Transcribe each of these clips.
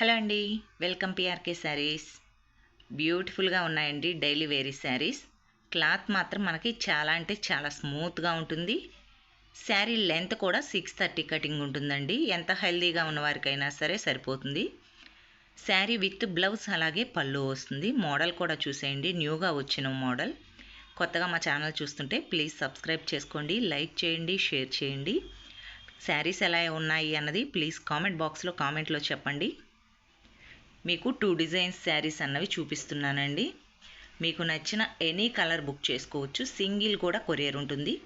Hello అండి welcome PRK saris బ్యూటిఫుల్గా ఉన్నాయండి డైలీ వేరీ శారీస్ క్లాత్ మాత్రం మనకి చాలా అంటే చాలా స్మూత్గా ఉంటుంది. శారీ లెంత్ కూడా సిక్స్ థర్టీ కటింగ్ ఉంటుందండి. ఎంత హెల్దీగా ఉన్నవారికైనా సరే సరిపోతుంది. శారీ విత్ బ్లౌజ్ అలాగే పళ్ళు వస్తుంది. మోడల్ కూడా చూసేయండి న్యూగా వచ్చిన మోడల్. కొత్తగా మా ఛానల్ చూస్తుంటే ప్లీజ్ సబ్స్క్రైబ్ చేసుకోండి లైక్ చేయండి షేర్ చేయండి. శారీస్ ఎలా ఉన్నాయి అన్నది ప్లీజ్ కామెంట్ బాక్స్లో కామెంట్లో చెప్పండి. మీకు టూ డిజైన్స్ శారీస్ అన్నవి చూపిస్తున్నానండి. మీకు నచ్చిన ఎనీ కలర్ బుక్ చేసుకోవచ్చు. సింగిల్ కూడా కొరియర్ ఉంటుంది.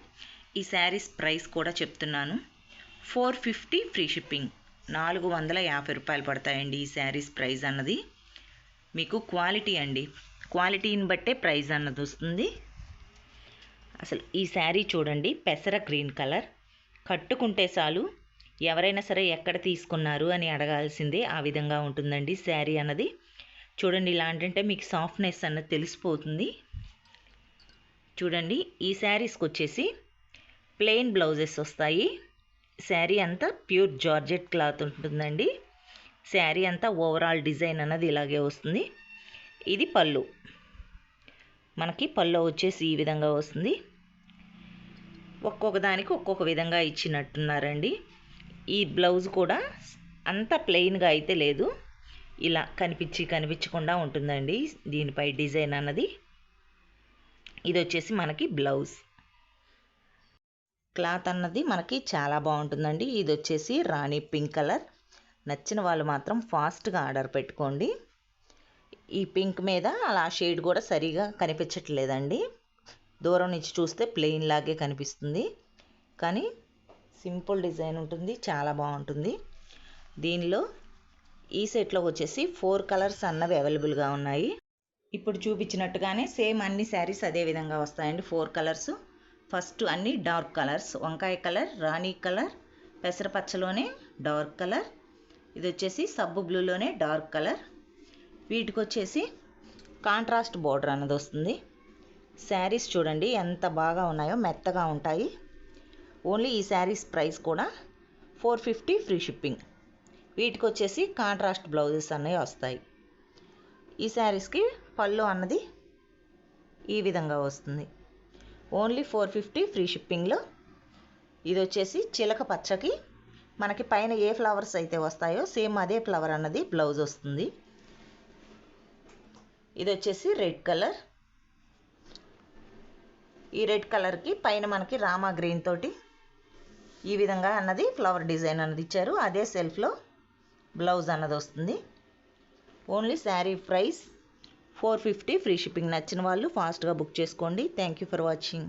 ఈ శారీస్ ప్రైస్ కూడా చెప్తున్నాను. Four fifty free shipping. నాలుగు వందల యాభై రూపాయలు పడతాయండి ఈ శారీస్ ప్రైస్ అన్నది. మీకు క్వాలిటీ అండి. క్వాలిటీని బట్టే ప్రైస్ అన్నది వస్తుంది. అసలు ఈ శారీ చూడండి. పెసర గ్రీన్ కలర్. కట్టుకుంటే చాలు. ఎవరైనా సరే ఎక్కడ తీసుకున్నారు అని అడగాల్సిందే ఆ విధంగా ఉంటుందండి శారీ అన్నది. చూడండి ఇలాంటింటే మీకు సాఫ్ట్నెస్ అన్నది తెలిసిపోతుంది. చూడండి ఈ శారీస్కి వచ్చేసి ప్లెయిన్ బ్లౌజెస్ వస్తాయి. శారీ అంతా ప్యూర్ జార్జెట్ క్లాత్ ఉంటుందండి. శారీ అంతా ఓవరాల్ డిజైన్ అన్నది ఇలాగే వస్తుంది. ఇది పళ్ళు. మనకి పళ్ళు వచ్చేసి ఈ విధంగా వస్తుంది. ఒక్కొక్క దానికి ఒక్కొక్క విధంగా ఇచ్చినట్టున్నారండి. ఈ బ్లౌజ్ కూడా అంత ప్లెయిన్గా అయితే లేదు. ఇలా కనిపించి కనిపించకుండా ఉంటుందండి దీనిపై డిజైన్ అన్నది. ఇది వచ్చేసి మనకి బ్లౌజ్. క్లాత్ అన్నది మనకి చాలా బాగుంటుందండి. ఇది వచ్చేసి రాణి పింక్ కలర్. నచ్చిన వాళ్ళు మాత్రం ఫాస్ట్గా ఆర్డర్ పెట్టుకోండి. ఈ పింక్ మీద అలా షేడ్ కూడా సరిగా కనిపించట్లేదండి. దూరం నుంచి చూస్తే ప్లెయిన్ లాగే కనిపిస్తుంది. కానీ సింపుల్ డిజైన్ ఉంటుంది చాలా బాగుంటుంది. దీనిలో ఈ సెట్లో వచ్చేసి ఫోర్ కలర్స్ అన్నవి అవైలబుల్గా ఉన్నాయి. ఇప్పుడు చూపించినట్టుగానే సేమ్ అన్ని శారీస్ అదే విధంగా వస్తాయండి ఫోర్ కలర్స్. ఫస్ట్ అన్ని డార్క్ కలర్స్ వంకాయ కలర్ రాణి కలర్ పెసరపచ్చలోనే డార్క్ కలర్. ఇది వచ్చేసి సబ్బు బ్లూలోనే డార్క్ కలర్. వీటికి వచ్చేసి కాంట్రాస్ట్ బోర్డర్ అన్నది వస్తుంది. శారీస్ చూడండి ఎంత బాగా ఉన్నాయో మెత్తగా ఉంటాయి. ఓన్లీ ఈ శారీస్ ప్రైస్ కూడా ఫోర్ ఫిఫ్టీ ఫ్రీ షిప్పింగ్. వీటికి వచ్చేసి కాంట్రాస్ట్ బ్లౌజెస్ అన్నవి వస్తాయి. ఈ శారీస్కి పళ్ళు అన్నది ఈ విధంగా వస్తుంది. ఓన్లీ ఫోర్ ఫిఫ్టీ ఫ్రీ షిప్పింగ్లో. ఇది వచ్చేసి చిలక పచ్చకి మనకి పైన ఏ ఫ్లవర్స్ అయితే వస్తాయో సేమ్ అదే ఫ్లవర్ అన్నది బ్లౌజ్ వస్తుంది. ఇది వచ్చేసి రెడ్ కలర్. ఈ రెడ్ కలర్కి పైన మనకి రామా గ్రీన్ తోటి ఈ విధంగా అన్నది ఫ్లవర్ డిజైన్ అన్నది ఇచ్చారు. అదే సెల్ఫ్లో బ్లౌజ్ అన్నది వస్తుంది. Only sari price four fifty free shipping నచ్చిన వాళ్ళు ఫాస్ట్గా బుక్ చేసుకోండి. Thank you for watching